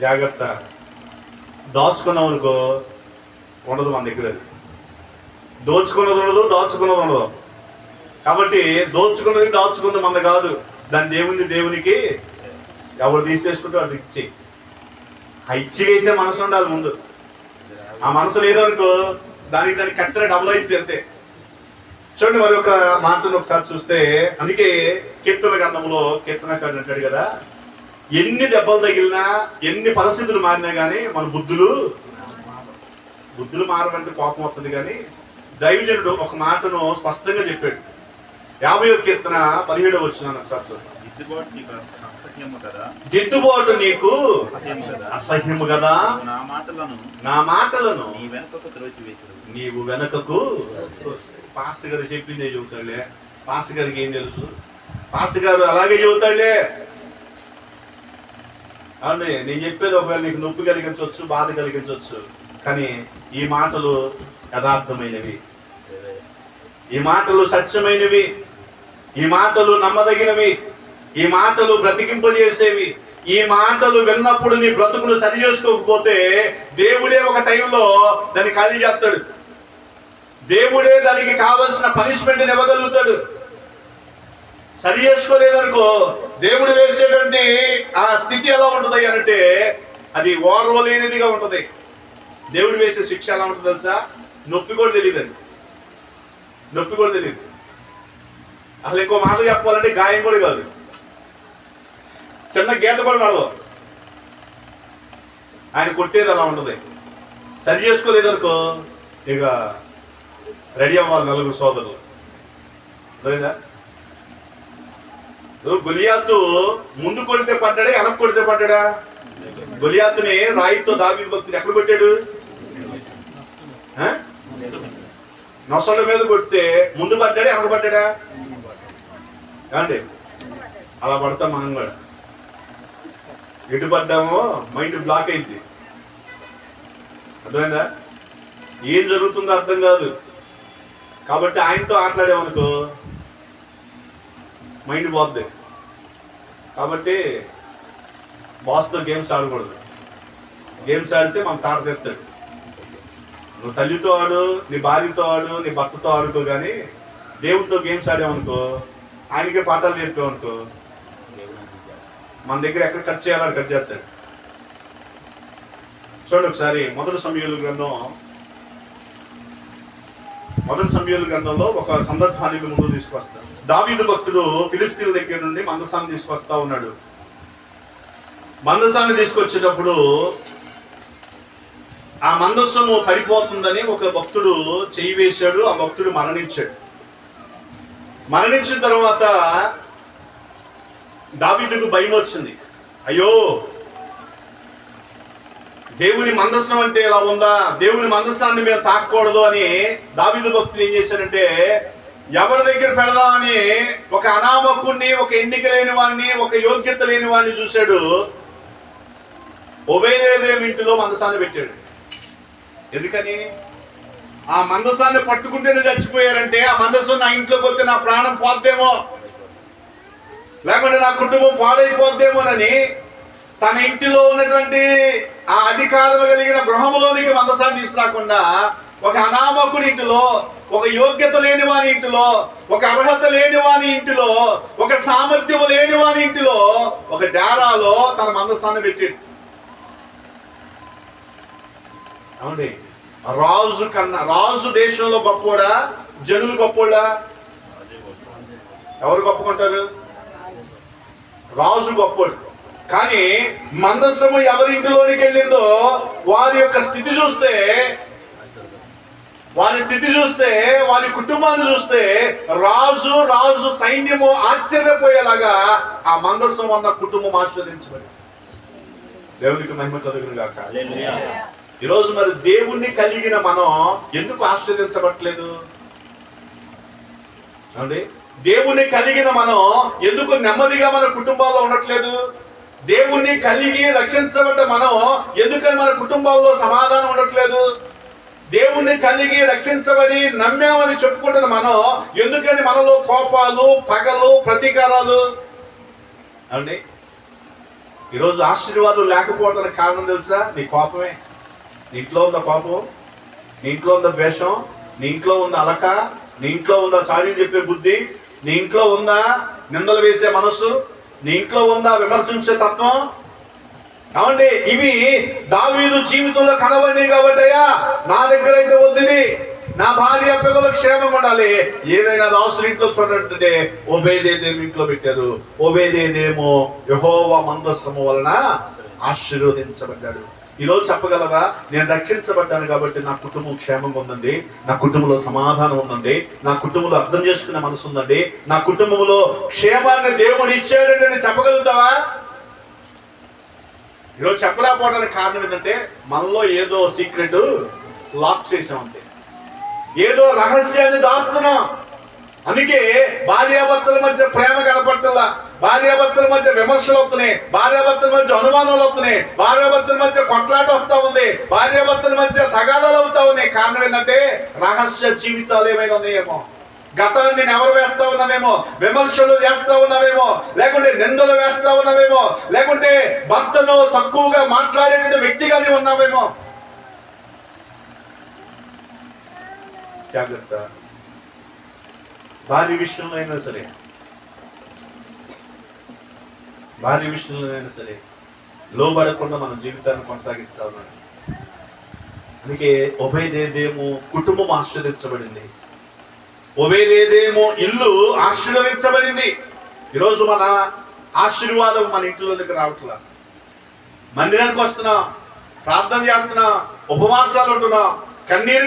జాగ్రత్త. దాచుకున్నాం అనుకో ఉండదు మన దగ్గర. దోచుకున్నది ఉండదు దాచుకున్నది ఉండదు. కాబట్టి దోచుకున్నది దాచుకున్నది మన కాదు. దాని దేవుని దేవునికి ఎవరు తీసేసుకుంటే వాడికి ఇచ్చి ఆ ఇచ్చి వేసే మనసు ఉండాలి ముందు. ఆ మనసు లేదనుకో దానికి దానికి కత్తెర డబుల్ అయింది అంతే. చూడండి మరి ఒక మాటను ఒకసారి చూస్తే అందుకే కీర్తన గ్రంథంలో కీర్తనకారుడు అంటాడు కదా ఎన్ని దెబ్బలు తగిలినా ఎన్ని పరిస్థితులు మారినా కానీ మన బుద్ధులు బుద్ధులు మారమంటే కోపం వస్తుంది కానీ దైవజనుడు ఒక మాటను స్పష్టంగా చెప్పాడు. యాభై కీర్తన పదిహేడు వచ్చిన ఒకసారి దిద్దుబాటు నీకు అస- అసహ్యము కదా? నా మాటలను నా మాటలను నీ వెనుకకు నీవు వెనకకు పాస్టర్ గారు చెప్పిందే చెబుతాడులే. పాస్టర్ గారికి ఏం తెలుసు? పాస్టర్ గారు అలాగే చెబుతాడులే. అవును నేను చెప్పేది ఒకవేళ నీకు నొప్పి కలిగించవచ్చు బాధ కలిగించవచ్చు కానీ ఈ మాటలు యథార్థమైనవి. ఈ మాటలు సత్యమైనవి ఈ మాటలు నమ్మదగినవి ఈ మాటలు బ్రతికింపజేసేవి ఈ మాటలు విన్నప్పుడు నీ బ్రతుకును సరి చేసుకోకపోతే దేవుడే ఒక టైంలో దాన్ని ఖాళీ చేస్తాడు. దేవుడే దానికి కావలసిన పనిష్మెంట్ ఇవ్వగలుగుతాడు. సరి చేసుకోలేదనుకో దేవుడు వేసేటువంటి ఆ స్థితి ఎలా ఉంటుంది అంటే అది ఓర్వలేనిదిగా ఉంటుంది. దేవుడు వేసే శిక్ష ఎలా ఉంటుంది తెలుసా? నొప్పి కూడా తెలియదండి నొప్పి కూడా తెలియదు అసలు ఇంకో మాట చెప్పాలంటే గాయం కూడా కాదు. చిన్న గీత కూడా నడవ ఆయన కొట్టేది అలా ఉంటుంది. సరి చేసుకోలేదనుకో ఇక రెడీ అవ్వాలి నలుగురు సోదరులు. లేదా గొలియాతు ముందు కొడితే పడ్డాడా వెనక్కి కొడితే పడ్డాడా? గొలియాతుని రాయితో దావీదు భక్తుడు ఎక్కడ కొట్టాడు? నొసల మీద కొడితే ముందు పడ్డాడా వెనక పడ్డాడా? ఏమండి? అలా పడతాం మనం కూడా. ఎటు పడ్డామో మైండ్ బ్లాక్ అయింది. అర్థమైందా? ఏం జరుగుతుందో అర్థం కాదు. కాబట్టి ఆయనతో ఆటలాడేమనుకో మైండ్ పోద్ది. కాబట్టి బాస్తో గేమ్స్ ఆడకూడదు. గేమ్స్ ఆడితే మన తాట తెస్తాడు. నువ్వు తల్లితో ఆడు నీ భార్యతో ఆడు నీ భర్తతో ఆడుకో కానీ దేవుడితో గేమ్స్ ఆడామనుకో ఆయనకే పాఠాలు నేర్పామనుకో మన దగ్గర ఎక్కడ కట్ చేయాలని కట్ చేస్తాడు. చూడండి ఒకసారి మొదటి సమయంలో గ్రంథం మొదటి సమయాలు గ్రంథంలో ఒక సందర్భానికి ముందు తీసుకొస్తాడు దావీదు భక్తుడు ఫిలిస్తీన్ దగ్గర నుండి మందసాన్ని తీసుకొస్తా ఉన్నాడు. మందసాన్ని తీసుకొచ్చేటప్పుడు ఆ మందస్సము పడిపోతుందని ఒక భక్తుడు చేయి వేశాడు ఆ భక్తుడు మరణించాడు. మరణించిన తర్వాత దావీదుకు భయం వచ్చింది అయ్యో దేవుని మందస్సం అంటే ఇలా ఉందా? దేవుని మందస్సాన్ని మేము తాకూడదు అని దావిదు భక్తులు ఏం చేశారంటే ఎవరి దగ్గర పెడదామని ఒక అనామకుణ్ణి ఒక ఎన్నిక లేని వాడిని ఒక యోగ్యత లేని వాడిని చూశాడు. ఉభయదేవి ఇంటిలో మందసాన్ని పెట్టాడు. ఎందుకని? ఆ మందసాన్ని పట్టుకుంటేనే చచ్చిపోయారంటే ఆ మందసం నా ఇంట్లోకి వస్తే నా ప్రాణం పోద్దేమో? లేకుంటే నా కుటుంబం పాడైపోద్దేమోనని తన ఇంటిలో ఉన్నటువంటి ఆ అధికారం కలిగిన గృహంలోనికి మందసాన్ని తీసుకురాకుండా ఒక అనామకుడి ఇంటిలో ఒక యోగ్యత లేని వాని ఇంటిలో ఒక అర్హత లేని వాని ఇంటిలో ఒక సామర్థ్యం లేని వాని ఇంటిలో ఒక డేరాలో తన మందస్థానం పెట్టింది అవునండి రాజు కన్నా రాజు దేశంలో గొప్పోడా? జనులు గొప్పోడా ఎవరు గొప్పకుంటారు రాజు గొప్పోడు కానీ మందస్సము ఎవరి ఇంటిలోనికి వెళ్ళిందో వారి యొక్క స్థితి చూస్తే వారి స్థితి చూస్తే వారి కుటుంబాన్ని చూస్తే రాజు రాజు సైన్యము ఆశ్చర్యపోయేలాగా ఆ మందస్సం అన్న కుటుంబం ఆస్వాదించబడి దేవునికి మహిమ కలుగును గాక. ఈరోజు మరి దేవుణ్ణి కలిగిన మనం ఎందుకు ఆస్వాదించబట్లేదు దేవుణ్ణి కలిగిన మనం ఎందుకు నెమ్మదిగా మన కుటుంబాల్లో ఉండట్లేదు? దేవుణ్ణి కలిగి రక్షించబడ్డ మనం ఎందుకని మన కుటుంబంలో సమాధానం ఉండట్లేదు? దేవుణ్ణి కలిగి రక్షించబడి నమ్మామని చెప్పుకుంటున్న మనం ఎందుకని మనలో కోపాలు పగలు ప్రతీకారాలు? అండి ఈరోజు ఆశీర్వాదం లేకపోవడానికి కారణం తెలుసా? నీ కోపమే. నీ ఇంట్లో ఉందా కోపం నీ ఇంట్లో ఉందా ద్వేషం నీ ఇంట్లో ఉందా అలక నీ ఇంట్లో ఉందా చాడీ చెప్పే బుద్ధి నీ ఇంట్లో ఉందా నిందలు వేసే మనస్సు నీ ఇంట్లో ఉందా విమర్శించే తత్వం? కాబట్టి ఇవి దావీదు జీవితంలో కనబడి కాబట్టయ్యా నా దగ్గర అయితే వద్దిది. నా భార్య పిల్లలు క్షేమం ఉండాలి. ఏదైనా దాసులు ఇంట్లో చూడంటే ఒబేదేదేమి ఇంట్లో పెట్టారు. ఒబేదేదేమో యహోవ మందస్సము వలన ఆశీర్వదించబడ్డాడు. ఈరోజు చెప్పగలరా నేను రక్షించబడ్డాను కాబట్టి నా కుటుంబం క్షేమం ఉందండి. నా కుటుంబంలో సమాధానం ఉందండి. నా కుటుంబంలో అర్థం చేసుకునే మనసు ఉందండి. నా కుటుంబంలో క్షేమాన్ని దేవుడు ఇచ్చాడండి అని చెప్పగలుగుతావా? ఈరోజు చెప్పలేకపోవడానికి కారణం ఏంటంటే మనలో ఏదో సీక్రెట్ లాక్ చేసాం ఏదో రహస్యాన్ని దాస్తున్నాం. అందుకే భార్యాభర్తల మధ్య ప్రేమ కనపడుతుందా భార్యాభర్తల మధ్య విమర్శలు వస్తున్నాయి భార్యాభర్తల మధ్య అనుమానాలు వస్తున్నాయి భార్యాభర్తల మధ్య కొట్లాట వస్తా ఉంది భార్యాభర్తల మధ్య తగాదాలు అవుతా ఉన్నాయి. కారణం ఏంటంటే రహస్య జీవితాలు ఏమైనా ఉన్నాయేమో. గతాన్ని ఎవరు వేస్తా ఉన్నామేమో విమర్శలు చేస్తా ఉన్నామేమో లేకుంటే నిందలు వేస్తా ఉన్నామేమో లేకుంటే భర్తను తక్కువగా మాట్లాడేటువంటి వ్యక్తిగానే ఉన్నామేమో. జాగ్రత్త. భార్య విషయంలో అయినా సరే. భార్య విషయంలో అయినా సరే. లోబడకుండా మన జీవితాన్ని కొనసాగిస్తా ఉన్నాడు. అందుకే ఉభయదేదేమో కుటుంబం ఆశీర్వదించబడింది ఉభయదేదేమో ఇల్లు ఆశీర్వదించబడింది ఈరోజు మన ఆశీర్వాదం మన ఇంట్లోకి రావట్లా. మందిరానికి వస్తున్నాం ప్రార్థన చేస్తున్నాం ఉపవాసాలు ఉంటున్నాం కన్నీరు